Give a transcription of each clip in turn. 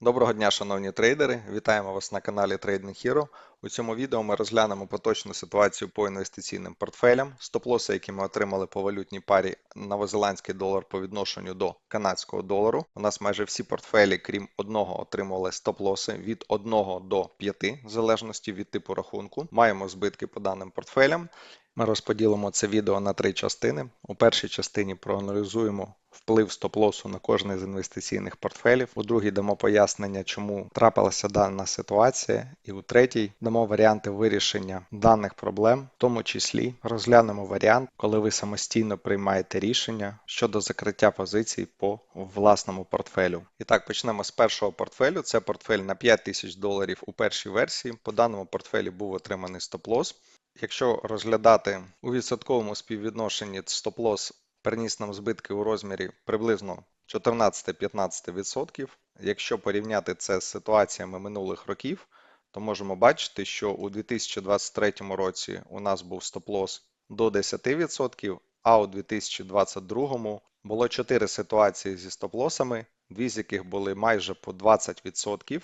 Доброго дня, шановні трейдери! Вітаємо вас на каналі Trading Hero. У цьому відео ми розглянемо поточну ситуацію по інвестиційним портфелям, стоп-лоси, які ми отримали по валютній парі новозеландський долар по відношенню до канадського долару. У нас майже всі портфелі, крім одного, отримували стоп-лоси від 1 до 5, в залежності від типу рахунку. Маємо збитки по даним портфелям. Ми розподілимо це відео на три частини. У першій частині проаналізуємо вплив стоп-лосу на кожний з інвестиційних портфелів. У другій дамо пояснення, чому трапилася дана ситуація. І у третій дамо варіанти вирішення даних проблем, в тому числі розглянемо варіант, коли ви самостійно приймаєте рішення щодо закриття позицій по власному портфелю. І так, почнемо з першого портфелю. Це портфель на 5 тисяч доларів у першій версії. По даному портфелі був отриманий стоп-лос. Якщо розглядати у відсотковому співвідношенні стоп-лос приніс нам збитки у розмірі приблизно 14-15%. Якщо порівняти це з ситуаціями минулих років, то можемо бачити, що у 2023 році у нас був стоп-лос до 10%, а у 2022 було 4 ситуації зі стоп-лосами, дві з яких були майже по 20%,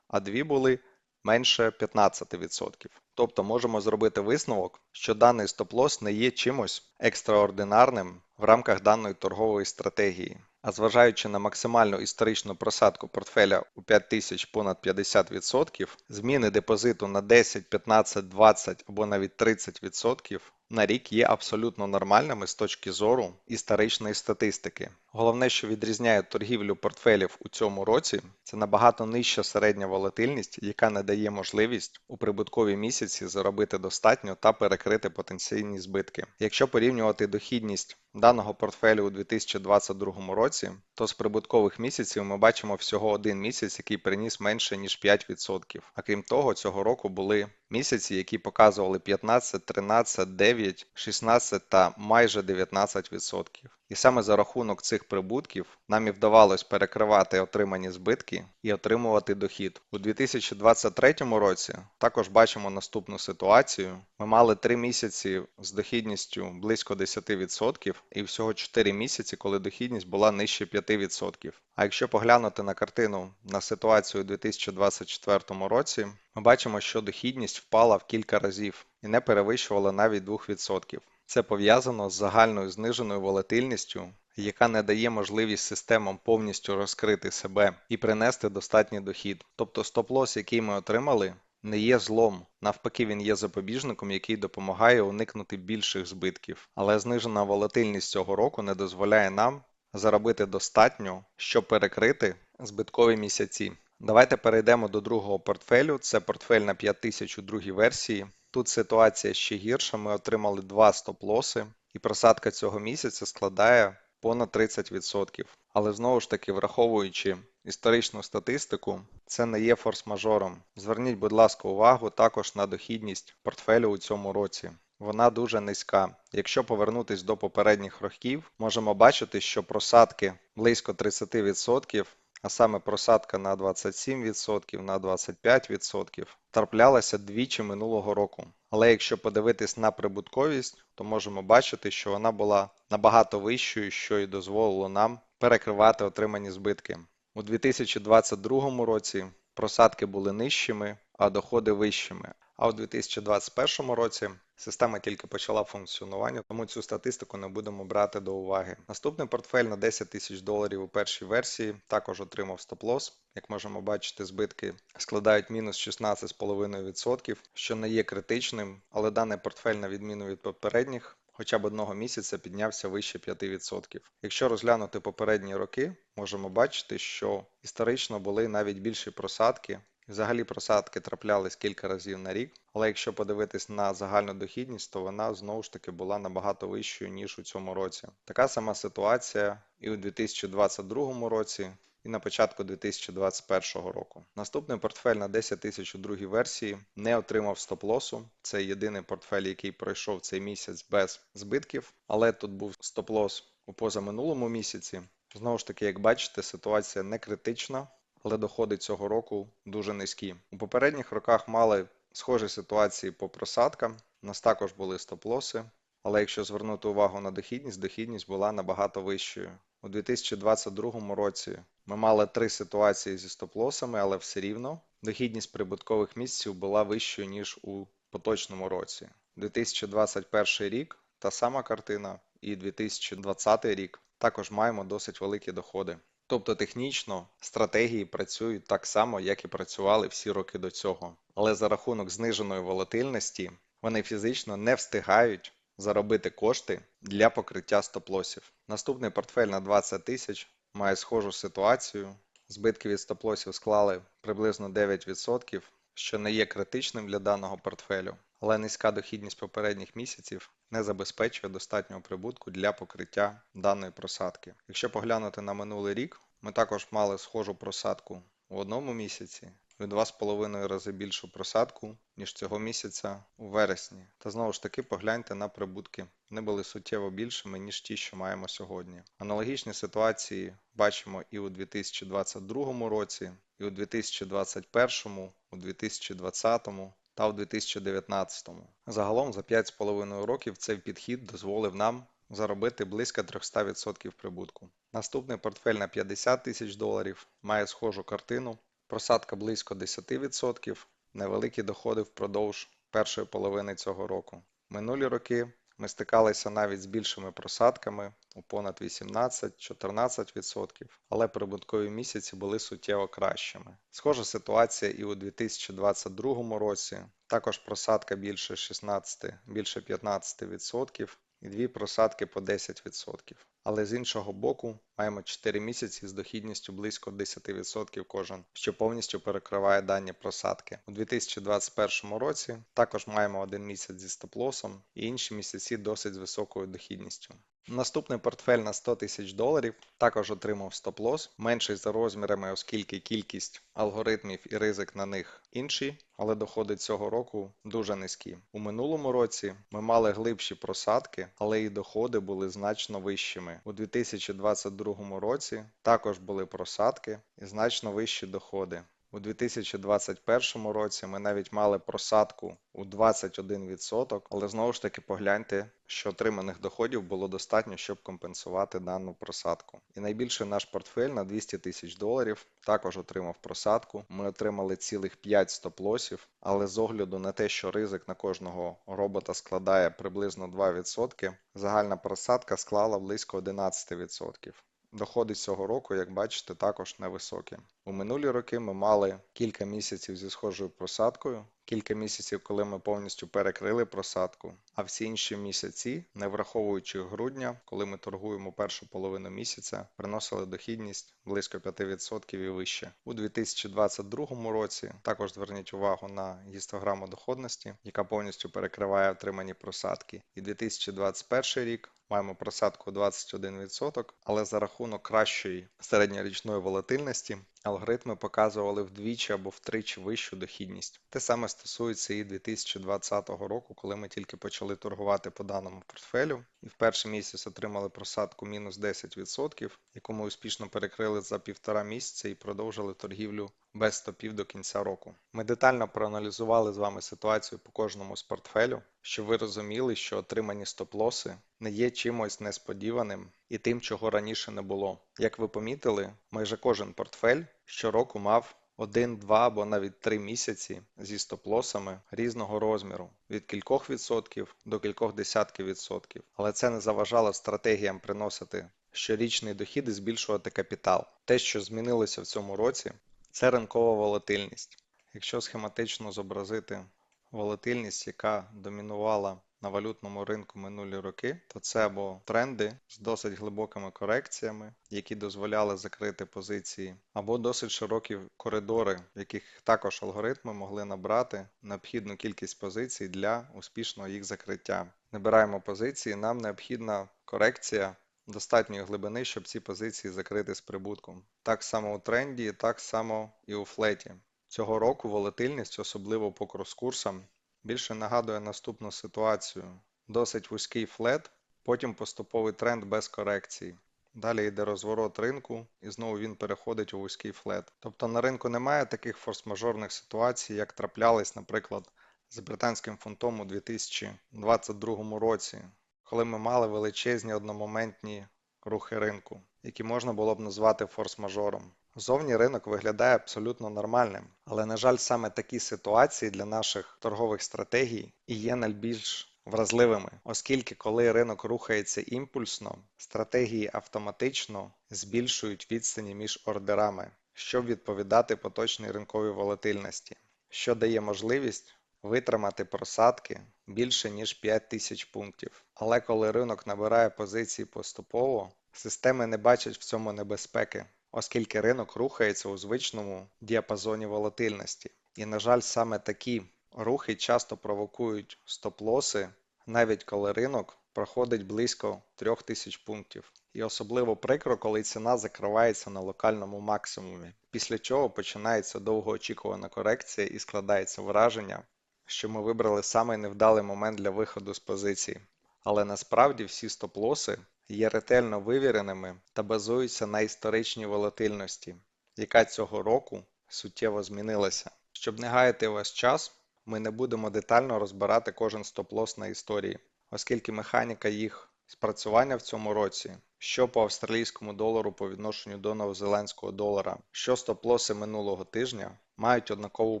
а дві були менше 15%. Тобто можемо зробити висновок, що даний стоп-лос не є чимось екстраординарним в рамках даної торгової стратегії. А зважаючи на максимальну історичну просадку портфеля у 5000 понад 50%, зміни депозиту на 10, 15, 20 або навіть 30% на рік є абсолютно нормальними з точки зору історичної статистики. Головне, що відрізняє торгівлю портфелів у цьому році, це набагато нижча середня волатильність, яка не дає можливість у прибуткові місяці заробити достатньо та перекрити потенційні збитки. Якщо порівнювати дохідність даного портфелю у 2022 році, то з прибуткових місяців ми бачимо всього один місяць, який приніс менше ніж 5%. А крім того, цього року були місяці, які показували 15, 13, 9, 16 та майже 19%. І саме за рахунок цих прибутків нам і вдавалось перекривати отримані збитки і отримувати дохід. У 2023 році також бачимо наступну ситуацію. Ми мали 3 місяці з дохідністю близько 10% і всього 4 місяці, коли дохідність була нижче 5%. А якщо поглянути на картину на ситуацію у 2024 році, ми бачимо, що дохідність впала в кілька разів і не перевищувала навіть 2%. Це пов'язано з загальною зниженою волатильністю, яка не дає можливість системам повністю розкрити себе і принести достатній дохід. Тобто стоп-лос, який ми отримали, не є злом, навпаки, він є запобіжником, який допомагає уникнути більших збитків. Але знижена волатильність цього року не дозволяє нам заробити достатньо, щоб перекрити збиткові місяці. Давайте перейдемо до другого портфелю. Це портфель на 5000 у версії. Тут ситуація ще гірша. Ми отримали два стоп-лоси, і просадка цього місяця складає понад 30%. Але знову ж таки, враховуючи історичну статистику, це не є форс-мажором. Зверніть, будь ласка, увагу також на дохідність портфелю у цьому році. Вона дуже низька. Якщо повернутися до попередніх років, можемо бачити, що просадки близько 30% а саме просадка на 27%, на 25%, траплялася двічі минулого року. Але якщо подивитись на прибутковість, то можемо бачити, що вона була набагато вищою, що і дозволило нам перекривати отримані збитки. У 2022 році просадки були нижчими, а доходи вищими. А у 2021 році система тільки почала функціонування, тому цю статистику не будемо брати до уваги. Наступний портфель на 10 тисяч доларів у першій версії також отримав стоп-лос. Як можемо бачити, збитки складають мінус 16,5%, що не є критичним, але даний портфель, на відміну від попередніх, хоча б одного місяця піднявся вище 5%. Якщо розглянути попередні роки, можемо бачити, що історично були навіть більші просадки. Взагалі просадки траплялись кілька разів на рік, але якщо подивитись на загальну дохідність, то вона знову ж таки була набагато вищою, ніж у цьому році. Така сама ситуація і у 2022 році, і на початку 2021 року. Наступний портфель на 10 тисяч у другій версії не отримав стоп-лосу. Це єдиний портфель, який пройшов цей місяць без збитків, але тут був стоп-лос у позаминулому місяці. Знову ж таки, як бачите, ситуація не критична але доходи цього року дуже низькі. У попередніх роках мали схожі ситуації по просадкам. У нас також були стоп-лоси, але якщо звернути увагу на дохідність, дохідність була набагато вищою. У 2022 році ми мали три ситуації зі стоп-лосами, але все рівно дохідність прибуткових місяців була вищою, ніж у поточному році. 2021 рік та сама картина, і 2020 рік також маємо досить великі доходи. Тобто технічно стратегії працюють так само, як і працювали всі роки до цього. Але за рахунок зниженої волатильності вони фізично не встигають заробити кошти для покриття стоп-лосів. Наступний портфель на 20 тисяч має схожу ситуацію. Збитки від стоп-лосів склали приблизно 9%, що не є критичним для даного портфелю, але низька дохідність попередніх місяців не забезпечує достатнього прибутку для покриття даної просадки. Якщо поглянути на минулий рік, ми також мали схожу просадку у одному місяці і в 2,5 рази більшу просадку, ніж цього місяця у вересні. Та знову ж таки погляньте на прибутки. Вони були суттєво більшими, ніж ті, що маємо сьогодні. Аналогічні ситуації бачимо і у 2022 році, і у 2021, у 2020 та у 2019. Загалом за 5,5 років цей підхід дозволив нам заробити близько 300% прибутку. Наступний портфель на 50 тисяч доларів має схожу картину. Просадка близько 10%, невеликі доходи впродовж першої половини цього року. Минулі роки ми стикалися навіть з більшими просадками у понад 18-14%, але прибуткові місяці були суттєво кращими. Схожа ситуація і у 2022 році. Також просадка більше 16, більше 15% і дві просадки по 10%. Але з іншого боку, маємо 4 місяці з дохідністю близько 10% кожен, що повністю перекриває дані просадки. У 2021 році також маємо один місяць зі стоп-лосом і інші місяці досить з високою дохідністю. Наступний портфель на 100 тисяч доларів також отримав стоп-лос, менший за розмірами, оскільки кількість алгоритмів і ризик на них інші, але доходи цього року дуже низькі. У минулому році ми мали глибші просадки, але і доходи були значно вищими. У 2022 році також були просадки і значно вищі доходи. У 2021 році ми навіть мали просадку у 21%, але знову ж таки погляньте, що отриманих доходів було достатньо, щоб компенсувати дану просадку. І найбільший наш портфель на 200 тисяч доларів також отримав просадку. Ми отримали цілих 5 стоп-лосів, але з огляду на те, що ризик на кожного робота складає приблизно 2%, загальна просадка склала близько 11%. Доходи цього року, як бачите, також невисокі. У минулі роки ми мали кілька місяців зі схожою просадкою, кілька місяців, коли ми повністю перекрили просадку, а всі інші місяці, не враховуючи грудня, коли ми торгуємо першу половину місяця, приносили дохідність близько 5% і вище. У 2022 році також зверніть увагу на гістограму доходності, яка повністю перекриває отримані просадки. І 2021 рік маємо просадку 21%, але за рахунок кращої середньорічної волатильності алгоритми показували вдвічі або втричі вищу дохідність. Те саме стосується і 2020 року, коли ми тільки почали торгувати по даному портфелю, і в перший місяць отримали просадку мінус 10%, яку ми успішно перекрили за півтора місяця і продовжили торгівлю без стопів до кінця року. Ми детально проаналізували з вами ситуацію по кожному з портфелю, щоб ви розуміли, що отримані стоп-лоси не є чимось несподіваним і тим, чого раніше не було. Як ви помітили, майже кожен портфель щороку мав один, два або навіть три місяці зі стоп-лосами різного розміру від кількох відсотків до кількох десятків відсотків. Але це не заважало стратегіям приносити щорічний дохід і збільшувати капітал. Те, що змінилося в цьому році, це ринкова волатильність. Якщо схематично зобразити волатильність, яка домінувала на валютному ринку минулі роки, то це або тренди з досить глибокими корекціями, які дозволяли закрити позиції, або досить широкі коридори, в яких також алгоритми могли набрати необхідну кількість позицій для успішного їх закриття. Набираємо позиції, нам необхідна корекція. Достатньої глибини, щоб ці позиції закрити з прибутком. Так само у тренді, так само і у флеті. Цього року волатильність, особливо по крос-курсам, більше нагадує наступну ситуацію. Досить вузький флет, потім поступовий тренд без корекцій. Далі йде розворот ринку, і знову він переходить у вузький флет. Тобто на ринку немає таких форс-мажорних ситуацій, як траплялись, наприклад, з британським фунтом у 2022 році, коли ми мали величезні одномоментні рухи ринку. Які можна було б назвати форс-мажором. Зовні ринок виглядає абсолютно нормальним, але, на жаль, саме такі ситуації для наших торгових стратегій і є найбільш вразливими, оскільки коли ринок рухається імпульсно, стратегії автоматично збільшують відстані між ордерами, щоб відповідати поточній ринковій волатильності, що дає можливість витримати просадки більше ніж 5 тисяч пунктів. Але коли ринок набирає позиції поступово, системи не бачать в цьому небезпеки, оскільки ринок рухається у звичному діапазоні волатильності. І, на жаль, саме такі рухи часто провокують стоп-лоси, навіть коли ринок проходить близько 3000 пунктів. І особливо прикро, коли ціна закривається на локальному максимумі, після чого починається довгоочікувана корекція і складається враження, що ми вибрали самий невдалий момент для виходу з позиції. Але насправді всі стоп-лоси є ретельно вивіреними та базуються на історичній волатильності, яка цього року суттєво змінилася. Щоб не гаяти ваш час, ми не будемо детально розбирати кожен стоп-лос на історії, оскільки механіка їх спрацювання в цьому році, що по австралійському долару по відношенню до новозеландського долара, що стоп-лоси минулого тижня мають однакову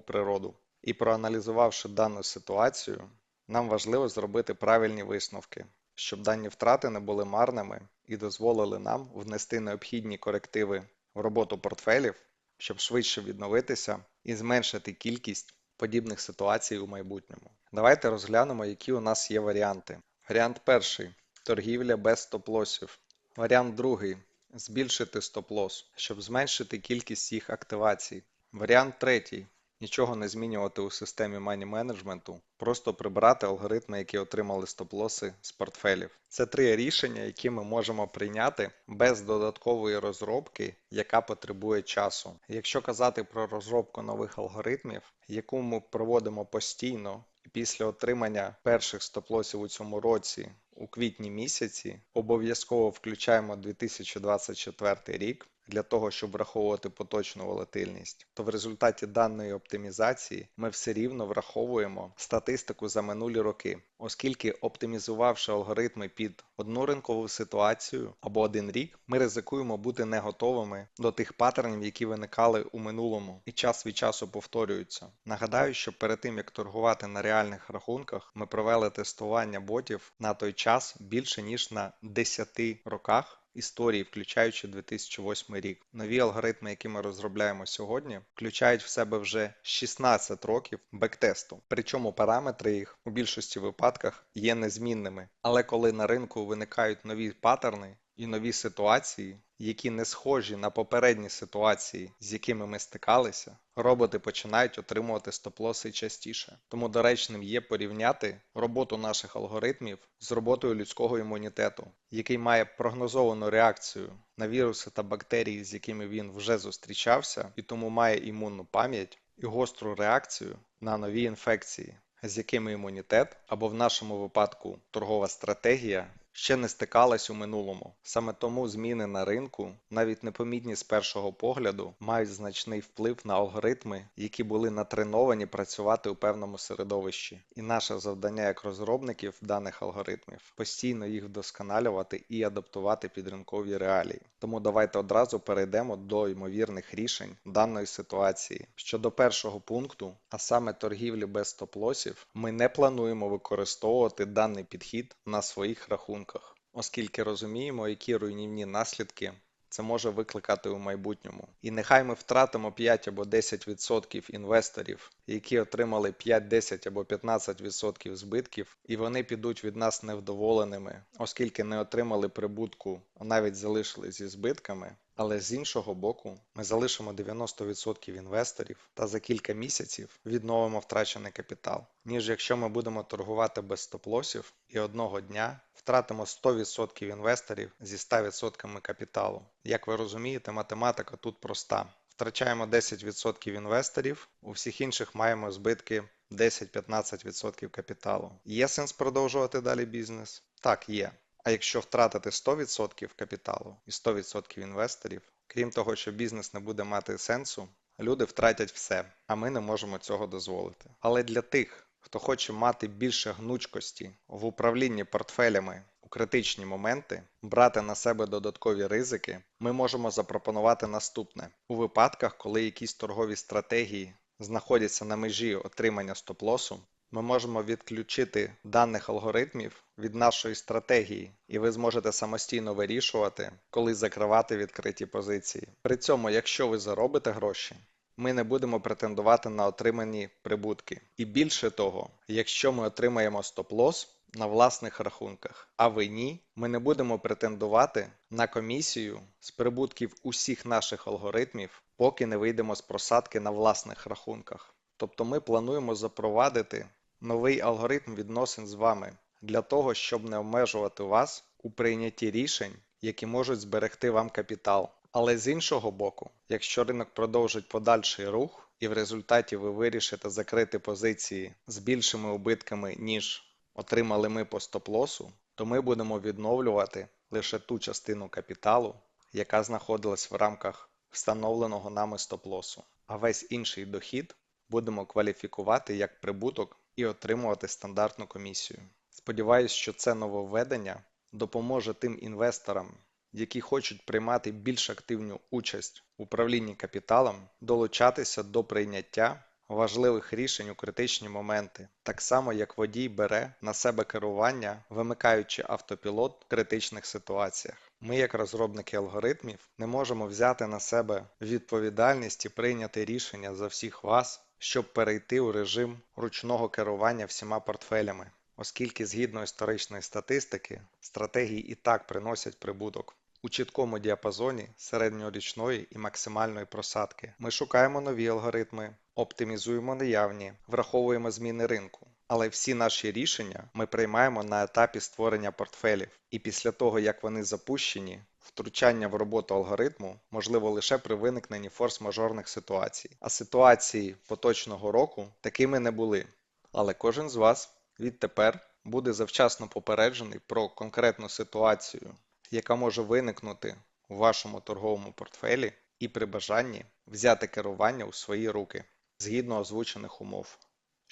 природу. І проаналізувавши дану ситуацію, нам важливо зробити правильні висновки, щоб дані втрати не були марними і дозволили нам внести необхідні корективи в роботу портфелів, щоб швидше відновитися і зменшити кількість подібних ситуацій у майбутньому. Давайте розглянемо, які у нас є варіанти. Варіант перший торгівля без стоп-лосів. Варіант другий збільшити стоп-лос, щоб зменшити кількість їх активацій. Варіант третій нічого не змінювати у системі мані менеджменту, просто прибрати алгоритми, які отримали стоп-лоси з портфелів. Це три рішення, які ми можемо прийняти без додаткової розробки, яка потребує часу. Якщо казати про розробку нових алгоритмів, яку ми проводимо постійно. Після отримання перших стоп-лосів у цьому році у квітні місяці обов'язково включаємо 2024 рік для того, щоб враховувати поточну волатильність, то в результаті даної оптимізації ми все рівно враховуємо статистику за минулі роки, оскільки оптимізувавши алгоритми під одну ринкову ситуацію або один рік, ми ризикуємо бути не готовими до тих паттернів, які виникали у минулому і час від часу повторюються. Нагадаю, що перед тим як торгувати на реальних рахунках, ми провели тестування ботів на той час більше ніж на 10 роках історії, включаючи 2008 рік. Нові алгоритми, які ми розробляємо сьогодні, включають в себе вже 16 років бектесту. Причому параметри їх у більшості випадках є незмінними. Але коли на ринку виникають нові паттерни і нові ситуації, які не схожі на попередні ситуації, з якими ми стикалися, роботи починають отримувати стоп-лоси частіше. Тому доречним є порівняти роботу наших алгоритмів з роботою людського імунітету, який має прогнозовану реакцію на віруси та бактерії, з якими він вже зустрічався, і тому має імунну пам'ять і гостру реакцію на нові інфекції. З якими імунітет або в нашому випадку торгова стратегія ще не стикалась у минулому. Саме тому зміни на ринку, навіть непомітні з першого погляду, мають значний вплив на алгоритми, які були натреновані працювати у певному середовищі. І наше завдання як розробників даних алгоритмів постійно їх вдосконалювати і адаптувати під ринкові реалії. Тому давайте одразу перейдемо до ймовірних рішень даної ситуації. Щодо першого пункту, а саме торгівлі без стоп-лосів, ми не плануємо використовувати даний підхід на своїх рахунках, оскільки розуміємо, які руйнівні наслідки це може викликати у майбутньому. І нехай ми втратимо 5 або 10% інвесторів, які отримали 5, 10 або 15% збитків, і вони підуть від нас невдоволеними, оскільки не отримали прибутку, а навіть залишили зі збитками. Але з іншого боку, ми залишимо 90% інвесторів та за кілька місяців відновимо втрачений капітал, ніж якщо ми будемо торгувати без стоп-лосів і одного дня втратимо 100% інвесторів зі 100% капіталу. Як ви розумієте, математика тут проста. Втрачаємо 10% інвесторів, у всіх інших маємо збитки 10-15% капіталу. Є сенс продовжувати далі бізнес? Так, є. А якщо втратити 100% капіталу і 100% інвесторів, крім того, що бізнес не буде мати сенсу, люди втратять все, а ми не можемо цього дозволити. Але для тих, хто хоче мати більше гнучкості в управлінні портфелями у критичні моменти, брати на себе додаткові ризики, ми можемо запропонувати наступне: у випадках, коли якісь торгові стратегії знаходяться на межі отримання стоп-лосу, ми можемо відключити даних алгоритмів від нашої стратегії, і ви зможете самостійно вирішувати, коли закривати відкриті позиції. При цьому, якщо ви заробите гроші, ми не будемо претендувати на отримані прибутки. І більше того, якщо ми отримаємо стоп-лосс на власних рахунках, а ви ні, ми не будемо претендувати на комісію з прибутків усіх наших алгоритмів, поки не вийдемо з просадки на власних рахунках. Тобто ми плануємо запровадити новий алгоритм відносин з вами для того, щоб не обмежувати вас у прийнятті рішень, які можуть зберегти вам капітал. Але з іншого боку, якщо ринок продовжить подальший рух, і в результаті ви вирішите закрити позиції з більшими убитками, ніж отримали ми по стоп-лосу, то ми будемо відновлювати лише ту частину капіталу, яка знаходилась в рамках встановленого нами стоп-лосу, а весь інший дохід будемо кваліфікувати як прибуток і отримувати стандартну комісію. Сподіваюсь, що це нововведення допоможе тим інвесторам, які хочуть приймати більш активну участь в управлінні капіталом, долучатися до прийняття важливих рішень у критичні моменти, так само як водій бере на себе керування, вимикаючи автопілот в критичних ситуаціях. Ми, як розробники алгоритмів, не можемо взяти на себе відповідальність і прийняти рішення за всіх вас, щоб перейти у режим ручного керування всіма портфелями, оскільки згідно історичної статистики, стратегії і так приносять прибуток. У чіткому діапазоні середньорічної і максимальної просадки ми шукаємо нові алгоритми, оптимізуємо наявні, враховуємо зміни ринку. Але всі наші рішення ми приймаємо на етапі створення портфелів, і після того, як вони запущені, втручання в роботу алгоритму можливо лише при виникненні форс-мажорних ситуацій. А ситуації поточного року такими не були. Але кожен з вас відтепер буде завчасно попереджений про конкретну ситуацію, яка може виникнути у вашому торговому портфелі, і при бажанні взяти керування у свої руки згідно озвучених умов.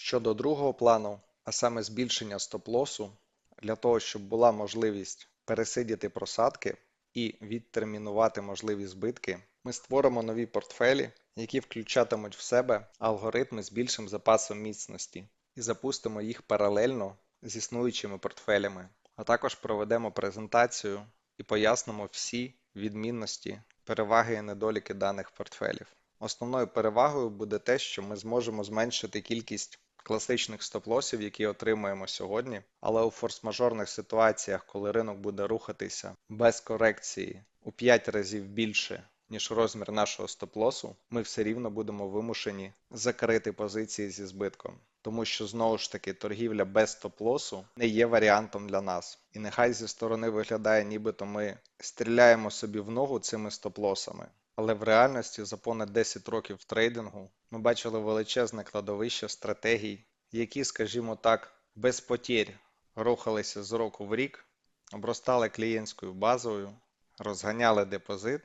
Щодо другого плану, а саме збільшення стоп-лосу, для того, щоб була можливість пересидіти просадки і відтермінувати можливі збитки, ми створимо нові портфелі, які включатимуть в себе алгоритми з більшим запасом міцності, і запустимо їх паралельно з існуючими портфелями, а також проведемо презентацію і пояснимо всі відмінності, переваги і недоліки даних портфелів. Основною перевагою буде те, що ми зможемо зменшити кількість класичних стоп-лосів, які отримуємо сьогодні, але у форс-мажорних ситуаціях, коли ринок буде рухатися без корекції у 5 разів більше, ніж розмір нашого стоп-лосу, ми все рівно будемо вимушені закрити позиції зі збитком. Тому що знову ж таки торгівля без стоп-лосу не є варіантом для нас. І нехай зі сторони виглядає, нібито ми стріляємо собі в ногу цими стоп-лосами. Але в реальності за понад 10 років трейдингу ми бачили величезне кладовище стратегій, які, скажімо так, без потір рухалися з року в рік, обростали клієнтською базою, розганяли депозит,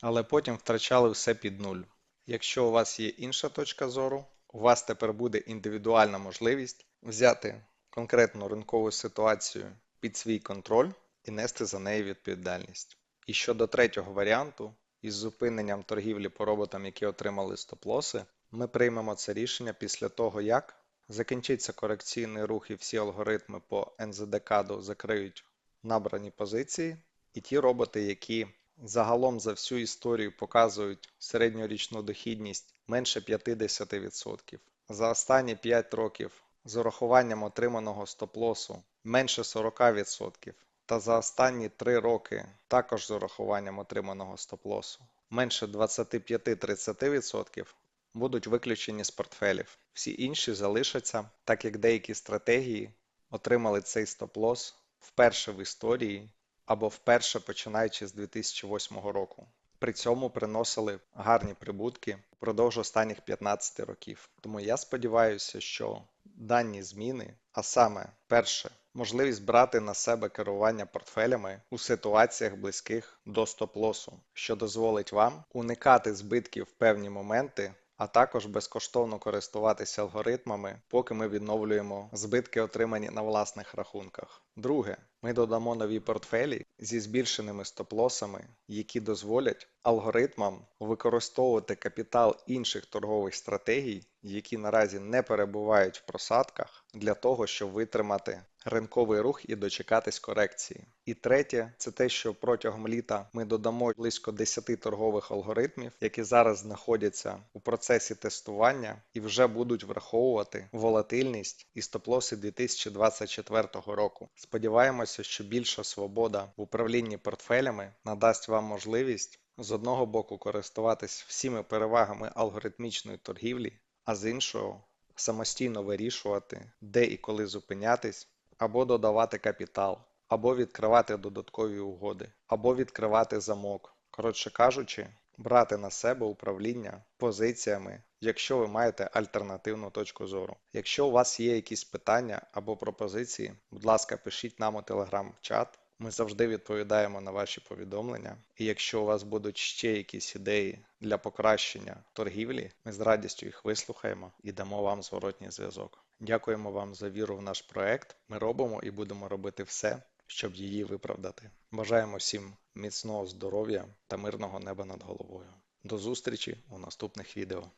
але потім втрачали все під нуль. Якщо у вас є інша точка зору, у вас тепер буде індивідуальна можливість взяти конкретну ринкову ситуацію під свій контроль і нести за неї відповідальність. І щодо третього варіанту, із зупиненням торгівлі по роботам, які отримали стоп-лоси, ми приймемо це рішення після того, як закінчиться корекційний рух і всі алгоритми по NZD-каду закриють набрані позиції, і ті роботи, які загалом за всю історію показують середньорічну дохідність менше 50%. За останні 5 років з урахуванням отриманого стоп-лосу менше 40%. Та за останні 3 роки також з урахуванням отриманого стоп-лосу менше 25-30% будуть виключені з портфелів. Всі інші залишаться, так як деякі стратегії отримали цей стоп-лосс вперше в історії або вперше починаючи з 2008 року. При цьому приносили гарні прибутки впродовж останніх 15 років. Тому я сподіваюся, що дані зміни, а саме перше, можливість брати на себе керування портфелями у ситуаціях близьких до стоп-лосу, що дозволить вам уникати збитків в певні моменти. А також безкоштовно користуватися алгоритмами, поки ми відновлюємо збитки, отримані на власних рахунках. Друге, Ми додамо нові портфелі зі збільшеними стоп-лосами, які дозволять алгоритмам використовувати капітал інших торгових стратегій, які наразі не перебувають в просадках, для того, щоб витримати ринковий рух і дочекатись корекції. І третє, це те, що протягом літа ми додамо близько 10 торгових алгоритмів, які зараз знаходяться у процесі тестування і вже будуть враховувати волатильність і стоп-лоси 2024 року. Сподіваємося, що більша свобода в управлінні портфелями надасть вам можливість з одного боку користуватись всіми перевагами алгоритмічної торгівлі, а з іншого самостійно вирішувати, де і коли зупинятись, або додавати капітал, або відкривати додаткові угоди, або відкривати замок. Коротше кажучи, брати на себе управління позиціями, якщо ви маєте альтернативну точку зору. Якщо у вас є якісь питання або пропозиції, будь ласка, пишіть нам у телеграм-чат. Ми завжди відповідаємо на ваші повідомлення. І якщо у вас будуть ще якісь ідеї для покращення торгівлі, ми з радістю їх вислухаємо і дамо вам зворотній зв'язок. Дякуємо вам за віру в наш проект. Ми робимо і будемо робити все, щоб її виправдати. Бажаємо всім міцного здоров'я та мирного неба над головою. До зустрічі у наступних відео.